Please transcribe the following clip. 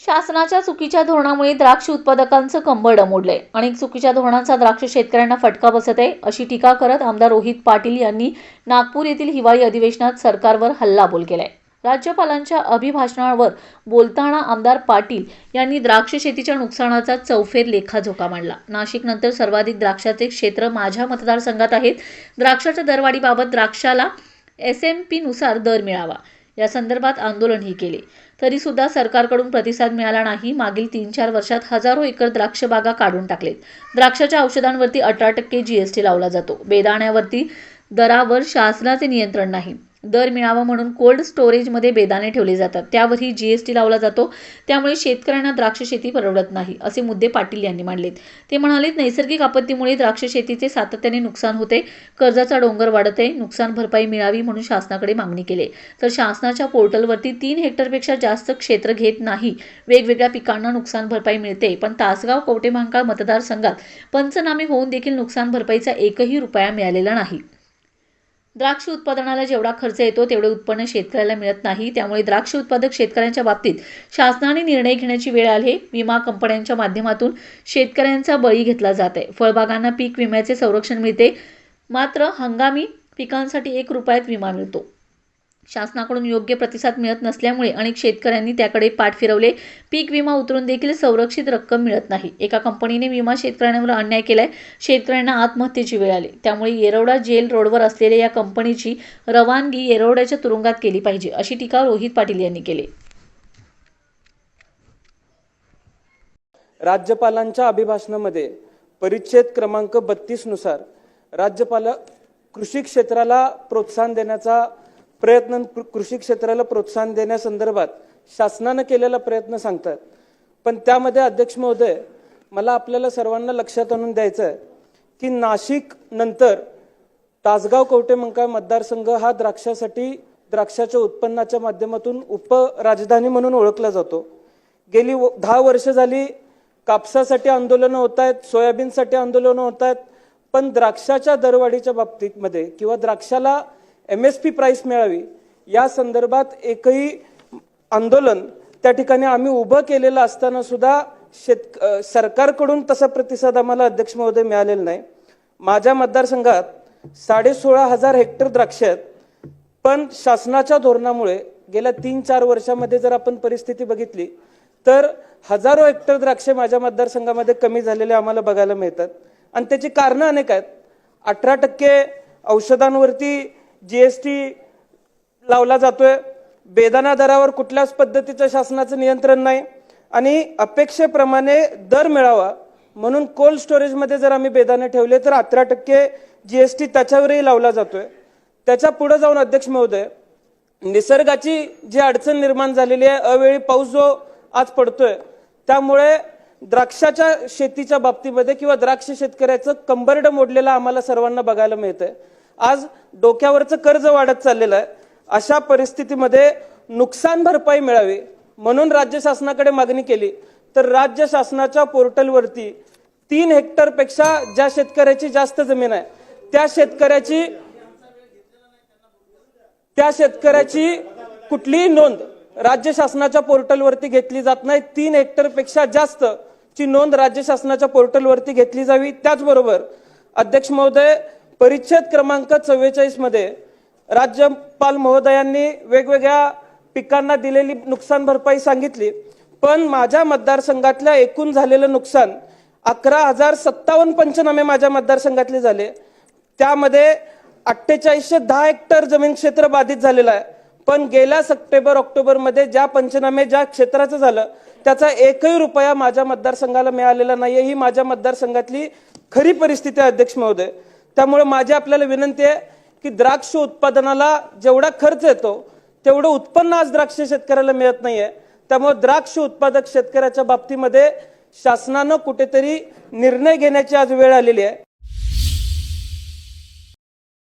शासनाच्या चुकीच्या धोरणामुळे द्राक्ष उत्पादकांचं कंबळ डमोडलंय अनेक चुकीच्या धोरणांचा द्राक्ष शेतकऱ्यांना फटका बसत आहे अशी टीका करत आमदार रोहित पाटील यांनी नागपूर येथील हिवाळी अधिवेशनात सरकारवर हल्लाबोल केलाय. राज्यपालांच्या अभिभाषणावर बोलताना आमदार पाटील यांनी द्राक्ष शेतीच्या नुकसानाचा चौफेर लेखाजोखा मांडला. नाशिकनंतर सर्वाधिक द्राक्षाचे क्षेत्र माझ्या मतदारसंघात आहेत. द्राक्षाच्या दरवाढीबाबत द्राक्षाला एस एम पीनुसार दर मिळावा. या संदर्भात आंदोलनही केले. तरीसुद्धा सरकारकडून प्रतिसाद मिळाला नाही. मागील तीन चार वर्षात हजारो एकर द्राक्ष बागा काढून टाकलेत. द्राक्षाच्या औषधांवरती अठरा टक्के जीएसटी लावला जातो. बेदाण्यावरती दरावर शासनाचे नियंत्रण नाही. दर मिळावा म्हणून कोल्ड स्टोरेजमध्ये बेदाणे ठेवले जातात. त्यावरही जी एस टी लावला जातो. त्यामुळे शेतकऱ्यांना द्राक्ष शेती परवडत नाही असे मुद्दे पाटील यांनी मांडलेत. ते म्हणाले नैसर्गिक आपत्तीमुळे द्राक्ष शेतीचे सातत्याने नुकसान होते. कर्जाचा डोंगर वाढत आहे नुकसान भरपाई मिळावी म्हणून शासनाकडे मागणी केली. तर शासनाच्या पोर्टलवरती तीन हेक्टरपेक्षा जास्त क्षेत्र घेत नाही. वेगवेगळ्या पिकांना नुकसान भरपाई मिळते. पण तासगाव कवटेमहांकाळ मतदारसंघात पंचनामे होऊन देखील नुकसान भरपाईचा एकही रुपया मिळालेला नाही. द्राक्ष उत्पादनाला जेवढा खर्च येतो तेवढे उत्पन्न शेतकऱ्याला मिळत नाही. त्यामुळे द्राक्ष उत्पादक शेतकऱ्यांच्या बाबतीत शासनाने निर्णय घेण्याची वेळ आली आहे. विमा कंपन्यांच्या माध्यमातून शेतकऱ्यांचा बळी घेतला जात आहे. फळबागांना पीक विम्याचे संरक्षण मिळते. मात्र हंगामी पिकांसाठी एक रुपयात विमा मिळतो. शासनाकडून योग्य प्रतिसाद मिळत नसल्यामुळे अनेक शेतकऱ्यांनी त्याकडे पाठ फिरवले. पीक विमा उतरून देखील संरक्षित रक्कम मिळत नाही. एका कंपनीने विमा शेतकऱ्यांवर अन्याय केलाय. शेतकऱ्यांना आत्महत्येची वेळ आली. त्यामुळे येरवडा जेल रोडवर असलेल्या या कंपनीची रवानगी येरवड्याच्या तुरुंगात केली पाहिजे अशी टीका रोहित पाटील यांनी केली. राज्यपालांच्या अभिभाषणामध्ये परिच्छेद क्रमांक बत्तीसनुसार राज्यपाल कृषी क्षेत्राला प्रोत्साहन देण्याचा प्रयत्न कृषी क्षेत्राला प्रोत्साहन देण्यासंदर्भात शासनानं केलेला प्रयत्न सांगतात. पण त्यामध्ये अध्यक्ष महोदय मला आपल्याला सर्वांना लक्षात आणून द्यायचं आहे की नाशिक नंतर तासगाव कवटेमंकाळ मतदारसंघ हा द्राक्षासाठी द्राक्षाच्या उत्पन्नाच्या माध्यमातून उपराजधानी म्हणून ओळखला जातो. गेली व- दहा वर्ष झाली कापसासाठी आंदोलनं होत आहेत सोयाबीनसाठी आंदोलनं होत आहेत पण द्राक्षाच्या दरवाढीच्या बाबतीमध्ये किंवा द्राक्षाला एम एस पी प्राईस मिळावी. या संदर्भात एकही आंदोलन त्या ठिकाणी आम्ही उभं केलेलं असताना सुद्धा शेत सरकारकडून तसा प्रतिसाद आम्हाला अध्यक्ष महोदय मिळालेला नाही. माझ्या मतदारसंघात साडे सोळा हजार हेक्टर द्राक्ष आहेत. पण शासनाच्या धोरणामुळे गेल्या तीन चार वर्षामध्ये जर आपण परिस्थिती बघितली तर हजारो हेक्टर द्राक्षे माझ्या मतदारसंघामध्ये कमी झालेले आम्हाला बघायला मिळतात. आणि त्याची कारणं अनेक आहेत. अठरा टक्के औषधांवरती जीएसटी लावला जातोय. बेदाना दरावर कुठल्याच पद्धतीचं शासनाचं नियंत्रण नाही. आणि अपेक्षेप्रमाणे दर मिळावा म्हणून कोल्ड स्टोरेजमध्ये जर आम्ही बेदाणे ठेवले तर अठरा टक्के जीएसटी त्याच्यावरही लावला जातोय. त्याच्या पुढे जाऊन अध्यक्ष महोदय निसर्गाची जी अडचण निर्माण झालेली आहे अवेळी पाऊस जो आज पडतोय त्यामुळे द्राक्षाच्या शेतीच्या बाबतीमध्ये किंवा द्राक्ष शेतकऱ्याचं कंबरड मोडलेलं आम्हाला सर्वांना बघायला मिळतंय. आज डोक्यावरचं कर्ज वाढत चाललेलं आहे. अशा परिस्थितीमध्ये नुकसान भरपाई मिळावी म्हणून राज्य शासनाकडे मागणी केली. तर राज्य शासनाच्या पोर्टलवरती तीन हेक्टरपेक्षा ज्या शेतकऱ्याची जास्त जमीन आहे त्या शेतकऱ्याची त्या शेतकऱ्याची कुठलीही नोंद राज्य शासनाच्या पोर्टलवरती घेतली जात नाही. तीन हेक्टरपेक्षा जास्त ची नोंद राज्य शासनाच्या पोर्टलवरती घेतली जावी. त्याचबरोबर अध्यक्ष महोदय परिच्छेद क्रमांक चव्वेचाळीसमध्ये राज्यपाल महोदयांनी वेगवेगळ्या पिकांना दिलेली नुकसान भरपाई सांगितली. पण माझ्या मतदारसंघातल्या एकूण झालेलं नुकसान अकरा हजार सत्तावन्न पंचनामे माझ्या मतदारसंघातले झाले. त्यामध्ये अठ्ठेचाळीसशे दहा हेक्टर जमीन क्षेत्र बाधित झालेलं आहे. पण गेल्या सप्टेंबर ऑक्टोबरमध्ये ज्या पंचनामे ज्या क्षेत्राचं झालं त्याचा एकही रुपया माझ्या मतदारसंघाला मिळालेला नाही ही माझ्या मतदारसंघातली खरी परिस्थिती आहे अध्यक्ष महोदय. त्यामुळे माझी आपल्याला विनंती आहे की द्राक्ष उत्पादनाला जेवढा खर्च येतो तेवढं उत्पन्न आज द्राक्ष शेतकऱ्याला मिळत नाही आहे त्यामुळे द्राक्ष उत्पादक शेतकऱ्याच्या बाबतीमध्ये शासनानं कुठेतरी निर्णय घेण्याची आज वेळ आलेली आहे.